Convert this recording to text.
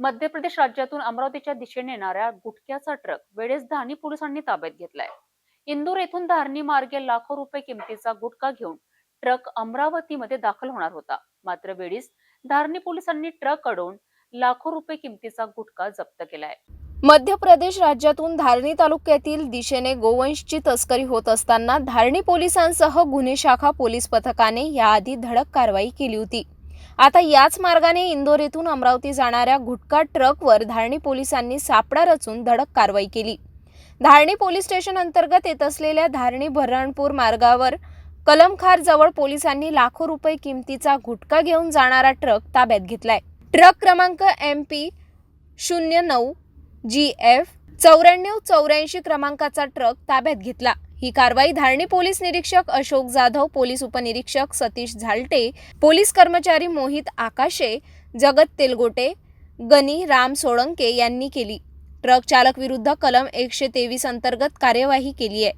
मध्य प्रदेश राज्यातून अमरावतीच्या दिशेने येणाऱ्या गुटख्याचा ट्रक वेळेस धानी पोलिसांनी ताब्यात घेतलाय. इंदूर येथून धारणी मार्गे लाखो रुपये किमतीचा गुटखा घेऊन ट्रक अमरावतीमध्ये दाखल होणार होता. मात्र वेळीस धारणी पोलिसांनी ट्रक अडवून लाखो रुपये किमतीचा गुटखा जप्त केलाय. मध्य प्रदेश राज्यातून धारणी तालुक्यातील दिशेने गोवंशची तस्करी होत असताना धारणी पोलिसांसह गुन्हे शाखा पोलीस पथकाने याआधी धडक कारवाई केली होती. आता याच मार्गाने इंदोर येथून अमरावती जाणाऱ्या गुटखा ट्रकवर धारणी पोलिसांनी सापडा रचून धडक कारवाई केली. धारणी पोलीस स्टेशन अंतर्गत येत असलेल्या धारणी भरणपूर मार्गावर कलमखार जवळ पोलिसांनी लाखो रुपये किमतीचा गुटखा घेऊन जाणारा ट्रक ताब्यात घेतलाय. ट्रक क्रमांक एम पी शून्य नऊ जी एफ चौऱ्याण्णव चौऱ्याऐंशी क्रमांकाचा ट्रक ताब्यात घेतला. ही कारवाई धारणी पोलीस निरीक्षक अशोक जाधव पोलीस उपनिरीक्षक सतीश झालटे पोलीस कर्मचारी मोहित आकाशे जगत तेलगोटे गनी राम सोळंके यांनी केली. ट्रक चालक विरुद्ध कलम एकशे तेवीस अंतर्गत कार्यवाही केली आहे.